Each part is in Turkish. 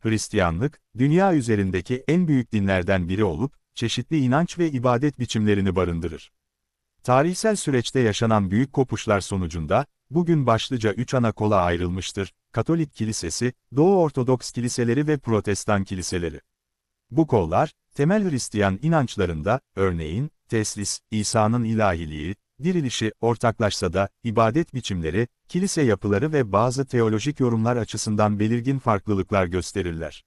Hristiyanlık, dünya üzerindeki en büyük dinlerden biri olup, çeşitli inanç ve ibadet biçimlerini barındırır. Tarihsel süreçte yaşanan büyük kopuşlar sonucunda, bugün başlıca üç ana kola ayrılmıştır, Katolik Kilisesi, Doğu Ortodoks kiliseleri ve Protestan kiliseleri. Bu kollar, temel Hristiyan inançlarında, örneğin, teslis, İsa'nın ilahiliği, dirilişi ortaklaşsa da, ibadet biçimleri, kilise yapıları ve bazı teolojik yorumlar açısından belirgin farklılıklar gösterirler.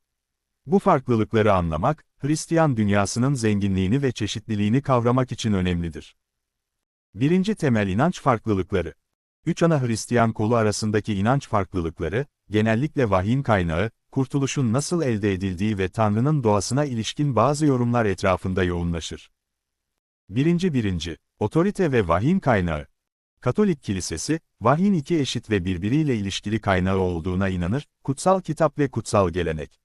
Bu farklılıkları anlamak, Hristiyan dünyasının zenginliğini ve çeşitliliğini kavramak için önemlidir. Birinci temel inanç farklılıkları. Üç ana Hristiyan kolu arasındaki inanç farklılıkları, genellikle vahyin kaynağı, kurtuluşun nasıl elde edildiği ve Tanrı'nın doğasına ilişkin bazı yorumlar etrafında yoğunlaşır. Birinci birinci, otorite ve vahyin kaynağı. Katolik Kilisesi, vahyin iki eşit ve birbiriyle ilişkili kaynağı olduğuna inanır, kutsal kitap ve kutsal gelenek.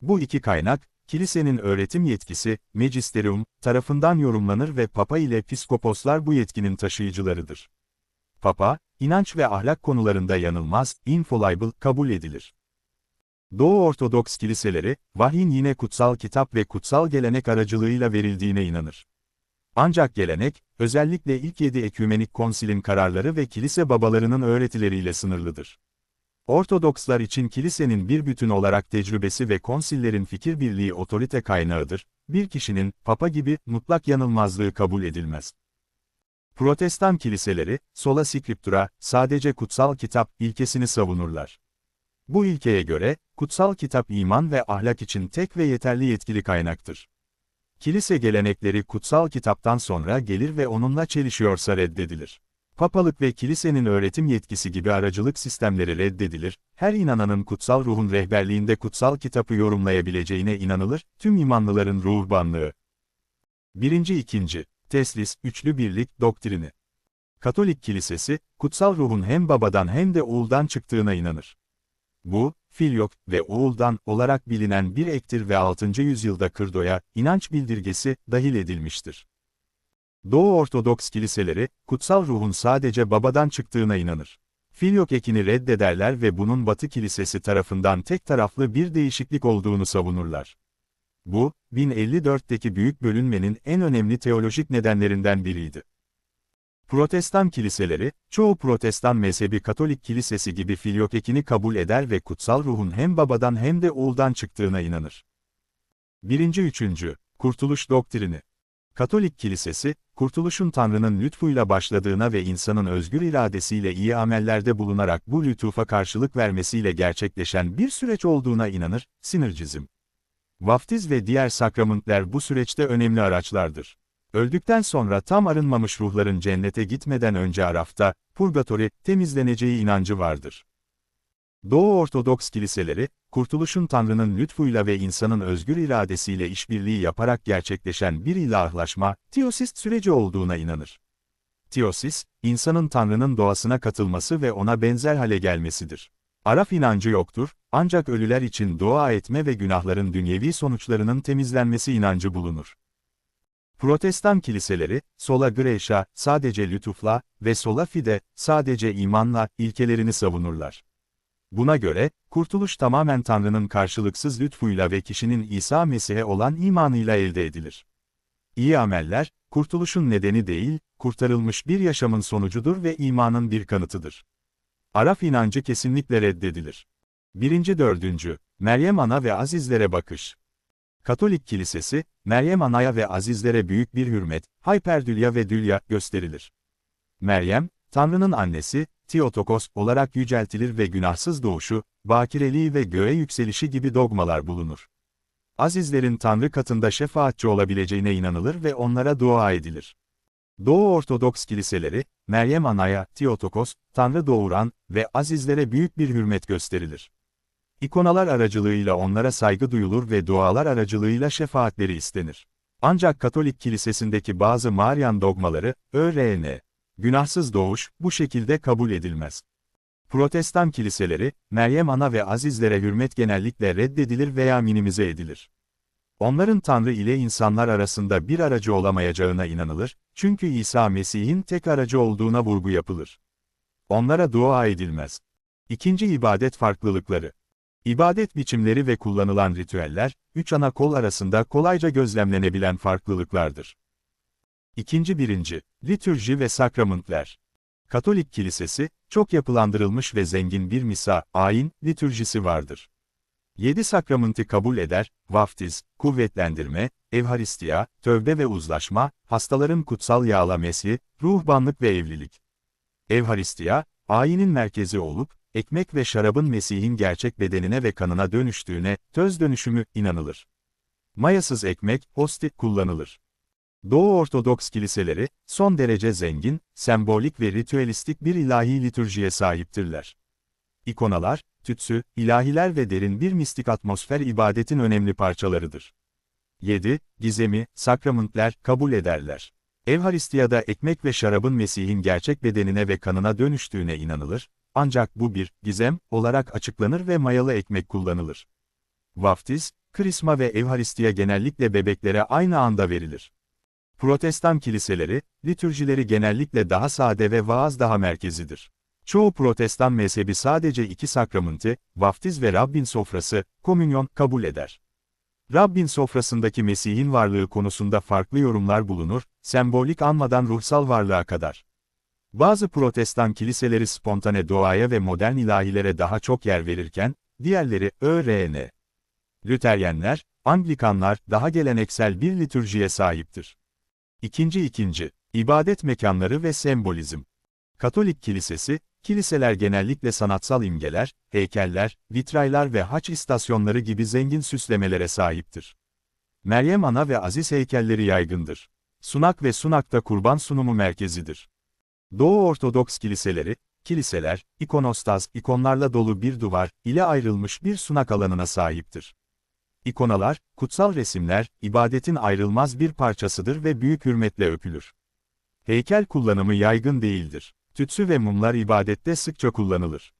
Bu iki kaynak, kilisenin öğretim yetkisi, magisterium, tarafından yorumlanır ve papa ile piskoposlar bu yetkinin taşıyıcılarıdır. Papa, inanç ve ahlak konularında yanılmaz, infallible kabul edilir. Doğu Ortodoks kiliseleri, vahyin yine kutsal kitap ve kutsal gelenek aracılığıyla verildiğine inanır. Ancak gelenek, özellikle ilk yedi ekümenik konsilin kararları ve kilise babalarının öğretileriyle sınırlıdır. Ortodokslar için kilisenin bir bütün olarak tecrübesi ve konsillerin fikir birliği otorite kaynağıdır, bir kişinin, papa gibi, mutlak yanılmazlığı kabul edilmez. Protestan kiliseleri, sola scriptura, sadece kutsal kitap, ilkesini savunurlar. Bu ilkeye göre, kutsal kitap iman ve ahlak için tek ve yeterli yetkili kaynaktır. Kilise gelenekleri kutsal kitaptan sonra gelir ve onunla çelişiyorsa reddedilir. Papalık ve kilisenin öğretim yetkisi gibi aracılık sistemleri reddedilir, her inananın kutsal ruhun rehberliğinde kutsal kitabı yorumlayabileceğine inanılır, tüm imanlıların ruhbanlığı. Birinci ikinci, Teslis, Üçlü Birlik, Doktrini. Katolik Kilisesi, kutsal ruhun hem babadan hem de oğuldan çıktığına inanır. Bu, Filyok ve oğuldan olarak bilinen bir ektir ve 6. yüzyılda Kırdo'ya, inanç bildirgesi, dahil edilmiştir. Doğu Ortodoks kiliseleri, kutsal ruhun sadece babadan çıktığına inanır. Filyok ekini reddederler ve bunun Batı Kilisesi tarafından tek taraflı bir değişiklik olduğunu savunurlar. Bu, 1054'teki büyük bölünmenin en önemli teolojik nedenlerinden biriydi. Protestan kiliseleri, çoğu protestan mezhebi Katolik Kilisesi gibi Filyok ekini kabul eder ve kutsal ruhun hem babadan hem de oğuldan çıktığına inanır. 1. 3. Kurtuluş Doktrini Katolik Kilisesi, kurtuluşun Tanrı'nın lütfuyla başladığına ve insanın özgür iradesiyle iyi amellerde bulunarak bu lütufa karşılık vermesiyle gerçekleşen bir süreç olduğuna inanır, sinircizm. Vaftiz ve diğer sakramentler bu süreçte önemli araçlardır. Öldükten sonra tam arınmamış ruhların cennete gitmeden önce Araf'ta, purgatori, temizleneceği inancı vardır. Doğu Ortodoks kiliseleri, kurtuluşun Tanrı'nın lütfuyla ve insanın özgür iradesiyle işbirliği yaparak gerçekleşen bir ilahlaşma, teosist süreci olduğuna inanır. Teosis, insanın Tanrı'nın doğasına katılması ve ona benzer hale gelmesidir. Araf inancı yoktur, ancak ölüler için dua etme ve günahların dünyevi sonuçlarının temizlenmesi inancı bulunur. Protestan kiliseleri, sola Gratia, sadece lütufla ve sola fide, sadece imanla, ilkelerini savunurlar. Buna göre, kurtuluş tamamen Tanrı'nın karşılıksız lütfuyla ve kişinin İsa Mesih'e olan imanıyla elde edilir. İyi ameller, kurtuluşun nedeni değil, kurtarılmış bir yaşamın sonucudur ve imanın bir kanıtıdır. Araf inancı kesinlikle reddedilir. 1. 4. Meryem Ana ve Azizlere bakış. Katolik Kilisesi, Meryem Ana'ya ve Azizlere büyük bir hürmet, Hyperdülya ve Dülya gösterilir. Meryem, Tanrı'nın annesi, Theotokos olarak yüceltilir ve günahsız doğuşu, bakireliği ve göğe yükselişi gibi dogmalar bulunur. Azizlerin Tanrı katında şefaatçi olabileceğine inanılır ve onlara dua edilir. Doğu Ortodoks kiliseleri, Meryem Ana'ya, Theotokos, Tanrı doğuran ve azizlere büyük bir hürmet gösterilir. İkonalar aracılığıyla onlara saygı duyulur ve dualar aracılığıyla şefaatleri istenir. Ancak Katolik kilisesindeki bazı Marian dogmaları, ÖRN, günahsız doğuş, bu şekilde kabul edilmez. Protestan kiliseleri, Meryem Ana ve Azizlere hürmet genellikle reddedilir veya minimize edilir. Onların Tanrı ile insanlar arasında bir aracı olamayacağına inanılır, çünkü İsa Mesih'in tek aracı olduğuna vurgu yapılır. Onlara dua edilmez. İkinci ibadet farklılıkları İbadet biçimleri ve kullanılan ritüeller, üç ana kol arasında kolayca gözlemlenebilen farklılıklardır. İkinci birinci, litürji ve sakramentler. Katolik Kilisesi, çok yapılandırılmış ve zengin bir misa, ayin, litürjisi vardır. Yedi sakramenti kabul eder, vaftiz, kuvvetlendirme, evharistiya, tövbe ve uzlaşma, hastaların kutsal yağla mesi, ruhbanlık ve evlilik. Evharistiya, ayinin merkezi olup, ekmek ve şarabın Mesih'in gerçek bedenine ve kanına dönüştüğüne, töz dönüşümü, inanılır. Mayasız ekmek, hosti, kullanılır. Doğu Ortodoks kiliseleri, son derece zengin, sembolik ve ritüelistik bir ilahi litürjiye sahiptirler. İkonalar, tütsü, ilahiler ve derin bir mistik atmosfer ibadetin önemli parçalarıdır. 7. Gizemi, sakramentler, kabul ederler. Evharistiyada ekmek ve şarabın Mesih'in gerçek bedenine ve kanına dönüştüğüne inanılır, ancak bu bir gizem olarak açıklanır ve mayalı ekmek kullanılır. Vaftiz, krisma ve evharistiya genellikle bebeklere aynı anda verilir. Protestan kiliseleri, litürjileri genellikle daha sade ve vaaz daha merkezidir. Çoğu protestan mezhebi sadece iki sakramenti, vaftiz ve Rabbin sofrası, komünyon, kabul eder. Rabbin sofrasındaki Mesih'in varlığı konusunda farklı yorumlar bulunur, sembolik anmadan ruhsal varlığa kadar. Bazı protestan kiliseleri spontane doğaya ve modern ilahilere daha çok yer verirken, diğerleri ÖRN. Lüteryenler, Anglikanlar daha geleneksel bir litürjiye sahiptir. İkinci ikinci, ibadet mekanları ve sembolizm. Katolik Kilisesi, kiliseler genellikle sanatsal imgeler, heykeller, vitraylar ve haç istasyonları gibi zengin süslemelere sahiptir. Meryem Ana ve Aziz heykelleri yaygındır. Sunak ve Sunak'ta kurban sunumu merkezidir. Doğu Ortodoks kiliseleri, kiliseler, ikonostas, ikonlarla dolu bir duvar ile ayrılmış bir sunak alanına sahiptir. İkonalar, kutsal resimler, ibadetin ayrılmaz bir parçasıdır ve büyük hürmetle öpülür. Heykel kullanımı yaygın değildir. Tütsü ve mumlar ibadette sıkça kullanılır.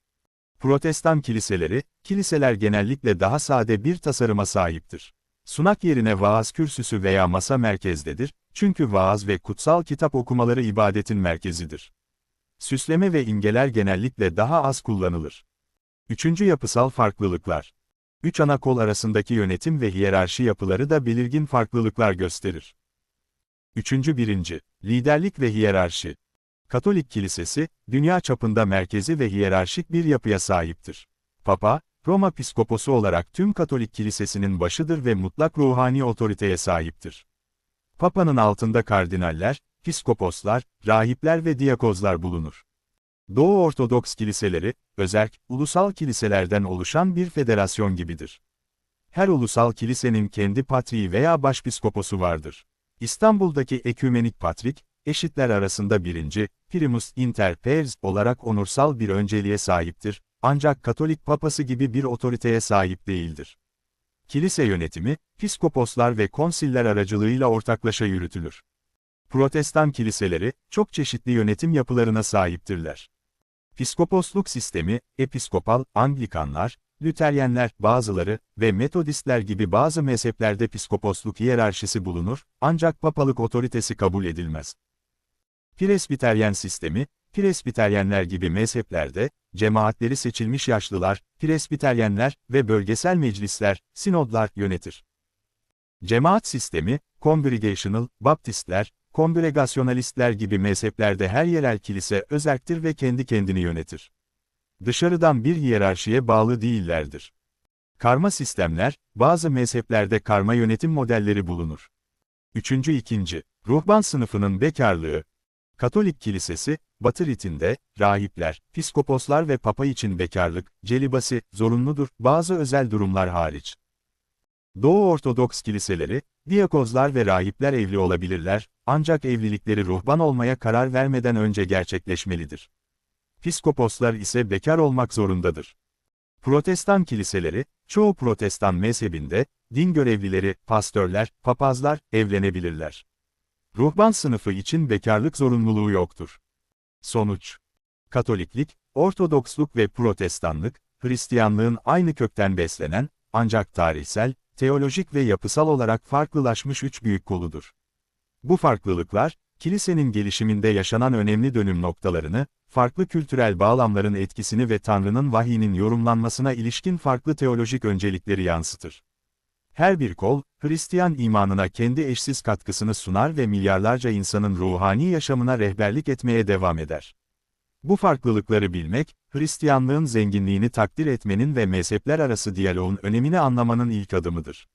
Protestan kiliseleri, kiliseler genellikle daha sade bir tasarıma sahiptir. Sunak yerine vaaz kürsüsü veya masa merkezdedir, çünkü vaaz ve kutsal kitap okumaları ibadetin merkezidir. Süsleme ve imgeler genellikle daha az kullanılır. Üçüncü yapısal farklılıklar. Üç ana kol arasındaki yönetim ve hiyerarşi yapıları da belirgin farklılıklar gösterir. Üçüncü birinci, liderlik ve hiyerarşi. Katolik Kilisesi, dünya çapında merkezi ve hiyerarşik bir yapıya sahiptir. Papa, Roma Piskoposu olarak tüm Katolik Kilisesi'nin başıdır ve mutlak ruhani otoriteye sahiptir. Papa'nın altında kardinaller, piskoposlar, rahipler ve diyakozlar bulunur. Doğu Ortodoks kiliseleri, özerk, ulusal kiliselerden oluşan bir federasyon gibidir. Her ulusal kilisenin kendi patriği veya başpiskoposu vardır. İstanbul'daki ekümenik patrik, eşitler arasında birinci, primus inter pares olarak onursal bir önceliğe sahiptir, ancak Katolik papası gibi bir otoriteye sahip değildir. Kilise yönetimi, piskoposlar ve konsiller aracılığıyla ortaklaşa yürütülür. Protestan kiliseleri, çok çeşitli yönetim yapılarına sahiptirler. Piskoposluk sistemi, episkopal, Anglikanlar, Lüteryenler, bazıları ve Metodistler gibi bazı mezheplerde piskoposluk hiyerarşisi bulunur, ancak papalık otoritesi kabul edilmez. Presbiteryen sistemi, Presbiteryenler gibi mezheplerde, cemaatleri seçilmiş yaşlılar, Presbiteryenler ve bölgesel meclisler, sinodlar yönetir. Cemaat sistemi, Congregational, Baptistler, Kongregasyonalistler gibi mezheplerde her yerel kilise özerktir ve kendi kendini yönetir. Dışarıdan bir hiyerarşiye bağlı değillerdir. Karma sistemler, bazı mezheplerde karma yönetim modelleri bulunur. Üçüncü ikinci, ruhban sınıfının bekarlığı. Katolik Kilisesi, Batı ritinde, rahipler, piskoposlar ve papa için bekarlık, celibasi, zorunludur, bazı özel durumlar hariç. Doğu Ortodoks kiliseleri, diyakozlar ve rahipler evli olabilirler, ancak evlilikleri ruhban olmaya karar vermeden önce gerçekleşmelidir. Piskoposlar ise bekar olmak zorundadır. Protestan kiliseleri, çoğu protestan mezhebinde, din görevlileri, pastörler, papazlar, evlenebilirler. Ruhban sınıfı için bekarlık zorunluluğu yoktur. Sonuç Katoliklik, Ortodoksluk ve Protestanlık, Hristiyanlığın aynı kökten beslenen, ancak tarihsel, teolojik ve yapısal olarak farklılaşmış üç büyük koludur. Bu farklılıklar, kilisenin gelişiminde yaşanan önemli dönüm noktalarını, farklı kültürel bağlamların etkisini ve Tanrı'nın vahyinin yorumlanmasına ilişkin farklı teolojik öncelikleri yansıtır. Her bir kol, Hristiyan imanına kendi eşsiz katkısını sunar ve milyarlarca insanın ruhani yaşamına rehberlik etmeye devam eder. Bu farklılıkları bilmek, Hristiyanlığın zenginliğini takdir etmenin ve mezhepler arası diyaloğun önemini anlamanın ilk adımıdır.